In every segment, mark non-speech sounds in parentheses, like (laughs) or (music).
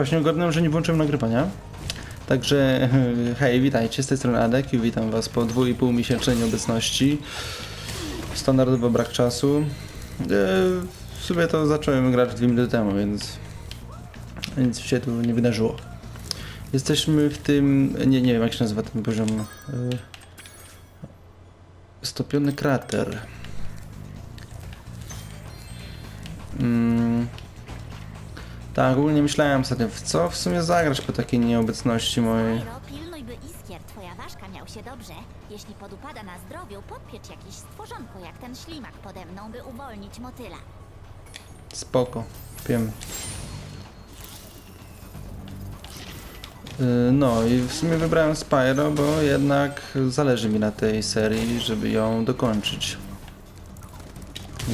Właśnie ogarnąłem, że nie włączyłem nagrywania. Także (laughs) hej, witajcie, z tej strony Adek i witam was po 2,5 miesięcznej nieobecności. Standardowo brak czasu. E, W sumie to zacząłem grać 2 minuty temu, więc nic się tu nie wydarzyło. Jesteśmy w tym, nie, nie wiem jak się nazywa ten poziom. e, Stopiony krater. Mm. Tak, ogólnie myślałem sobie, w co w sumie zagrać po takiej nieobecności mojej. Pilnuj by iskier, twoja ważka miał się dobrze. Jeśli podupada na zdrowiu, podpiecz jakieś stworzonko jak ten ślimak pode mną, by uwolnić motyla. Spoko, wiem. Yy, No i w sumie wybrałem Spyro, bo jednak zależy mi na tej serii, żeby ją dokończyć.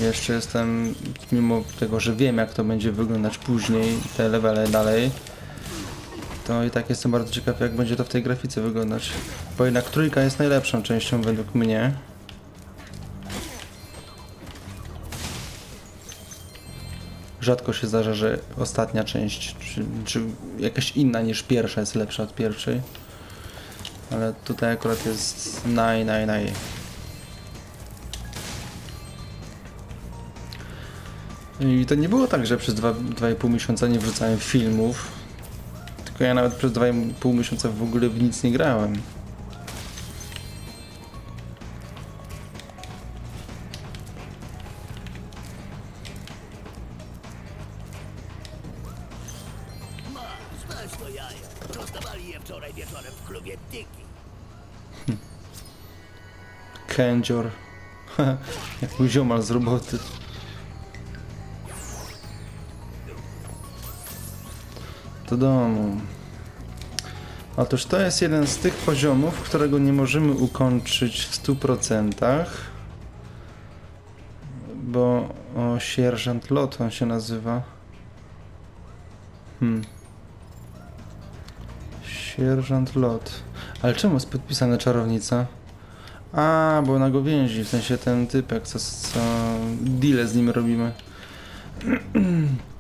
Jeszcze jestem, mimo tego, że wiem jak to będzie wyglądać później, te levele dalej, to i tak jestem bardzo ciekaw jak będzie to w tej grafice wyglądać. Bo jednak trójka jest najlepszą częścią według mnie. Rzadko się zdarza, że ostatnia część, czy, czy jakaś inna niż pierwsza jest lepsza od pierwszej. Ale tutaj akurat jest naj, naj, naj. I to nie było tak, że przez dwa- 2,5 miesiąca nie wrzucałem filmów. Tylko ja nawet przez 2,5 miesiąca w ogóle w nic nie grałem. Tiki. Kędzior. (laughs) Jak mój ziomal z roboty. Do domu. Otóż to jest jeden z tych poziomów, którego nie możemy ukończyć w 100%. Bo o, sierżant Lot on się nazywa. Hmm. Sierżant Lot. Ale czemu jest podpisana czarownica? A, bo ona go więzi, w sensie ten typek, co, co deale z nim robimy. (clears throat)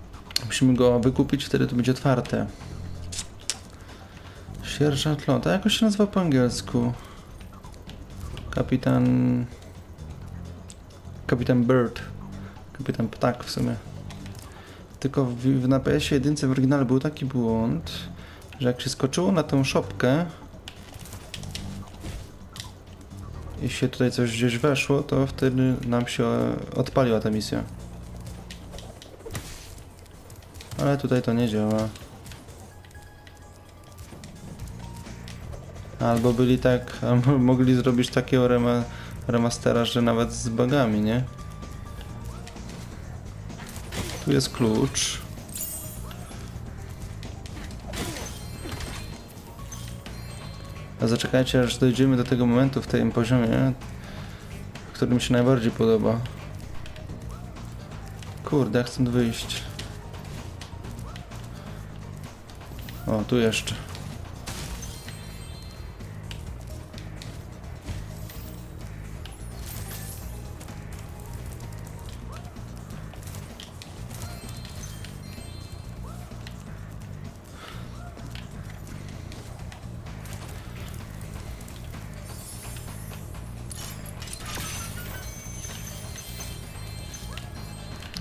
Musimy go wykupić, wtedy to będzie otwarte. Sierżant Lot, a jak on się nazywa po angielsku? Kapitan... Kapitan Bird. Kapitan Ptak w sumie. Tylko w, w na PS jedynce w oryginale był taki błąd, że jak się skoczyło na tą szopkę, i się tutaj coś gdzieś weszło, to wtedy nam się odpaliła ta misja. Ale tutaj to nie działa. Albo byli tak, (laughs) albo mogli zrobić takiego rema, remastera, że nawet z bugami, nie? Tu jest klucz. A zaczekajcie, aż dojdziemy do tego momentu w tym poziomie, który mi się najbardziej podoba. Kurde, chcę wyjść. O, tu jeszcze.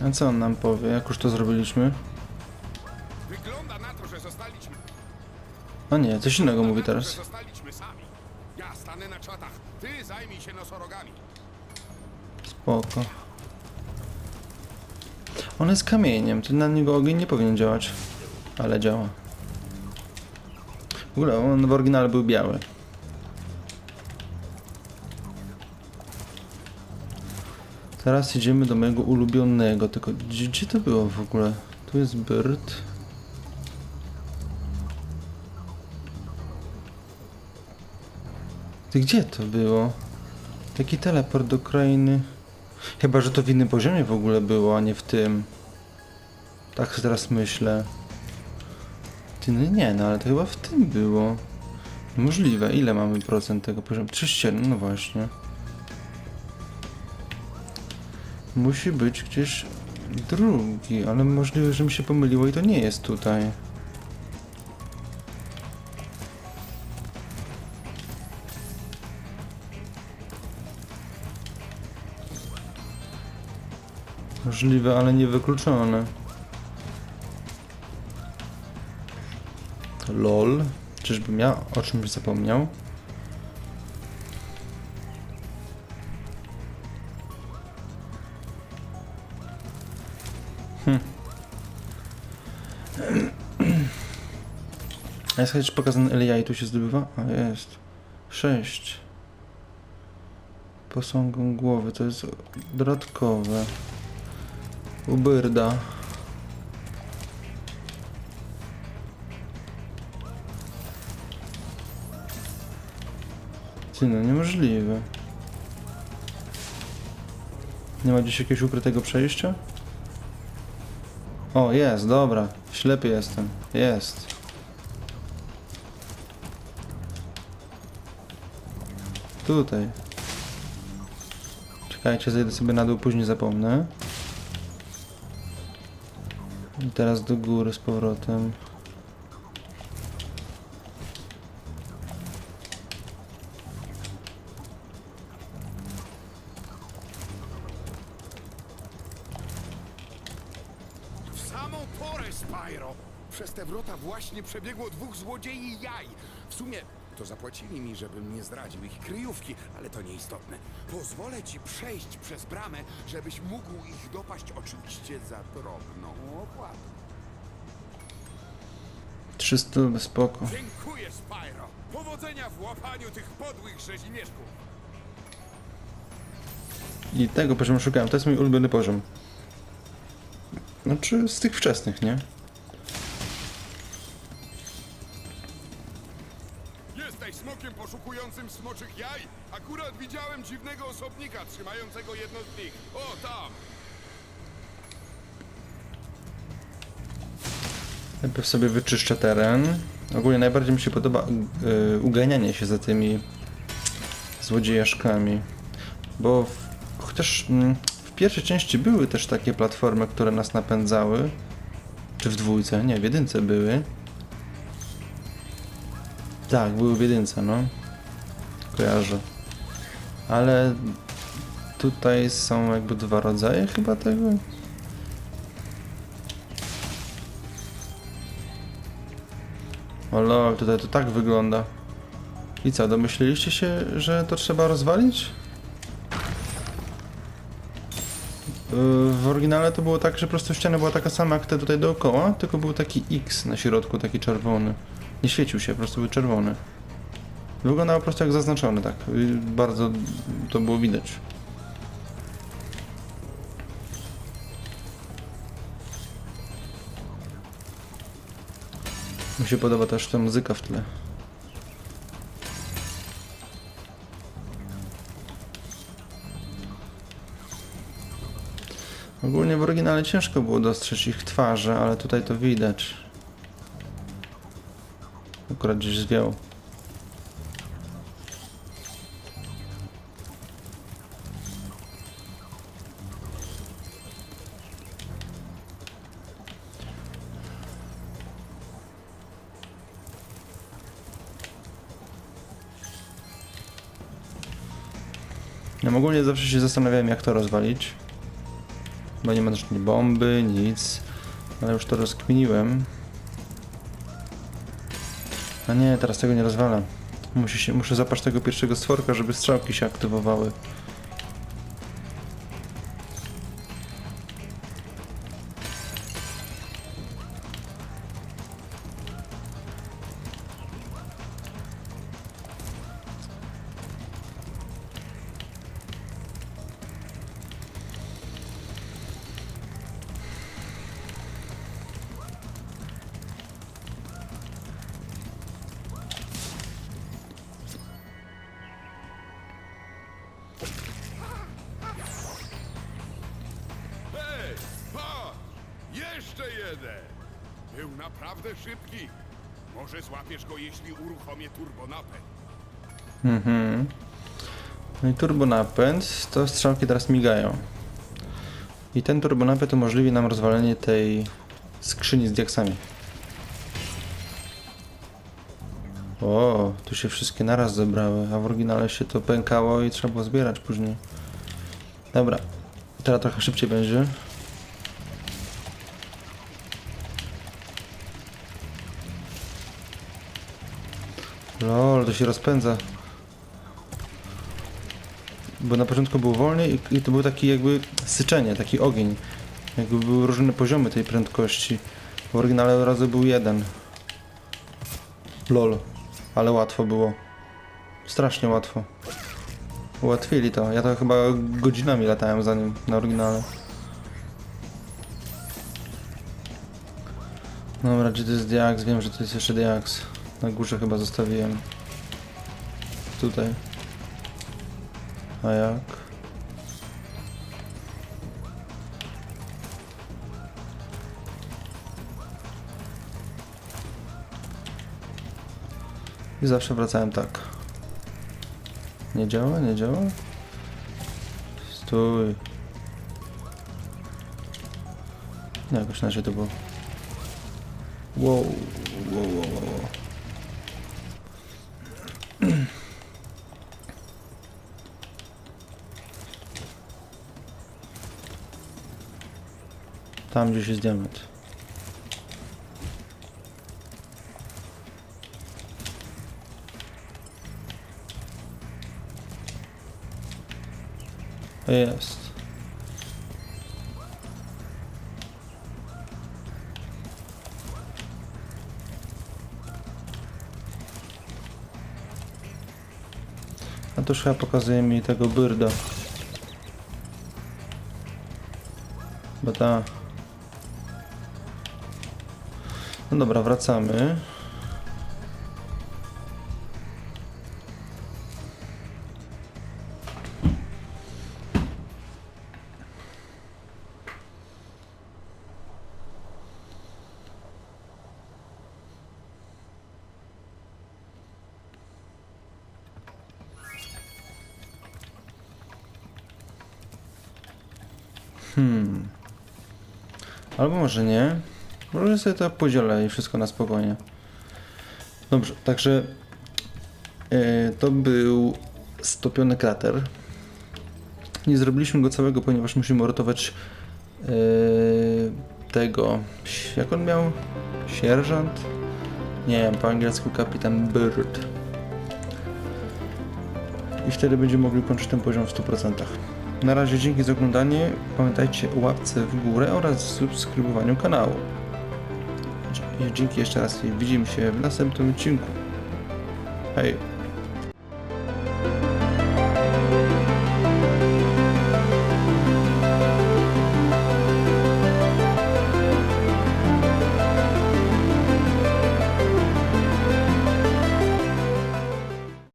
A co on nam powie, jak już to zrobiliśmy? O nie, coś innego mówi teraz. że zostaliśmy sami. Ja stanę na czatach. Ty zajmij się nosorogami. Spoko. On jest kamieniem, to na niego ogień nie powinien działać. Ale działa. W ogóle on w oryginale był biały. Teraz idziemy do mojego ulubionego, tylko gdzie, gdzie to było w ogóle? Tu jest Bird. Ty gdzie to było? Taki teleport do krainy. Chyba, że to w innym poziomie w ogóle było, a nie w tym. Tak teraz myślę. Ty, no nie, no ale to chyba w tym było. Możliwe. Ile mamy procent tego poziomu? 37, no właśnie. Musi być gdzieś drugi, ale możliwe, że mi się pomyliło i to nie jest tutaj. Możliwe, ale niewykluczone. LOL. Czyżbym ja o czymś zapomniał? (clears throat) A jest chociaż pokazany LA i tu się zdobywa? A jest. 6. Posągą głowy, to jest dodatkowe. Ubyrda. Ty no, niemożliwe. Nie ma gdzieś jakiegoś ukrytego przejścia? O, jest, dobra. Ślepy jestem. Jest. Tutaj. Czekajcie, zejdę sobie na dół, później zapomnę. I teraz do góry z powrotem. W samą porę! Przez te wrota właśnie przebiegło dwóch złodziei jaj. W sumie to zapłacili mi, żebym nie zdradził ich kryjówki, ale to nieistotne. Pozwolę ci przejść przez bramę, żebyś mógł ich dopaść oczywiście za drobną opłatę. 300 spoko. Dziękuję, Spyro! Powodzenia w łapaniu tych podłych rzezimieszków! I tego poziomu szukałem. To jest mój ulubiony poziom. Znaczy z tych wczesnych, nie? Osobnika trzymającego jedno z nich. O, tam! Najpierw sobie wyczyszczę teren. Ogólnie najbardziej mi się podoba y, uganianie się za tymi złodziejaszkami. Bo w, chociaż mm, w pierwszej części były też takie platformy, które nas napędzały. Czy w dwójce? Nie, w jedynce były. Tak, były w jedynce, no. Kojarzę. Ale tutaj są jakby dwa rodzaje chyba tego. O lol, tutaj to tak wygląda. I co, domyśliliście się, że to trzeba rozwalić? Yy, W oryginale to było tak, że po prostu ściana była taka sama jak te tutaj dookoła, tylko był taki X na środku, taki czerwony. Nie świecił się, po prostu był czerwony. Wyglądał po prostu jak zaznaczony, tak. Bardzo to było widać. Mi się podoba też ta muzyka w tle. Ogólnie w oryginale ciężko było dostrzec ich twarze, ale tutaj to widać. Akurat gdzieś zwiał. Ogólnie zawsze się zastanawiałem jak to rozwalić. Bo nie ma też ni bomby, nic. Ale już to rozkminiłem. A nie, teraz tego nie rozwalę. Musi się, muszę zapaść tego pierwszego stworka, żeby strzałki się aktywowały. Naprawdę szybki. Może złapiesz go, jeśli uruchomię turbonapęd. Mhm. No i turbo napęd, to strzałki teraz migają. I ten turbonapęd umożliwi nam rozwalenie tej skrzyni z diaksami. O, tu się wszystkie naraz zebrały, a w oryginale się to pękało i trzeba było zbierać później. Dobra, teraz trochę szybciej będzie. Lol, to się rozpędza. Bo na początku było wolniej i, i to był taki jakby syczenie, taki ogień. Jakby były różne poziomy tej prędkości. W oryginale razy był jeden. Lol, ale łatwo było. Strasznie łatwo. Ułatwili to. Ja to chyba godzinami latałem za nim na oryginale. Dobra, gdzie to jest Diax? Wiem, że to jest jeszcze Diax. Na górze chyba zostawiłem. Tutaj. A jak? I zawsze wracałem tak. Nie działa? Nie działa? Stój. Nie, jakoś inaczej to było. Wow, wow, wow, wow. Tam gdzieś jest diament. Jest. A to chyba pokazuje mi tego byrda. Bo ta... No dobra, wracamy. Hmm. Albo może nie. Może sobie to podzielę i wszystko na spokojnie. Dobrze, także e, to był stopiony krater. Nie zrobiliśmy go całego, ponieważ musimy uratować e, tego. Jak on miał? Sierżant? Nie wiem, po angielsku kapitan Bird. I wtedy będziemy mogli kończyć ten poziom w 100%. Na razie dzięki za oglądanie. Pamiętajcie o łapce w górę oraz subskrybowaniu kanału. Dzie- Dzięki jeszcze raz i widzimy się w następnym odcinku. Hej!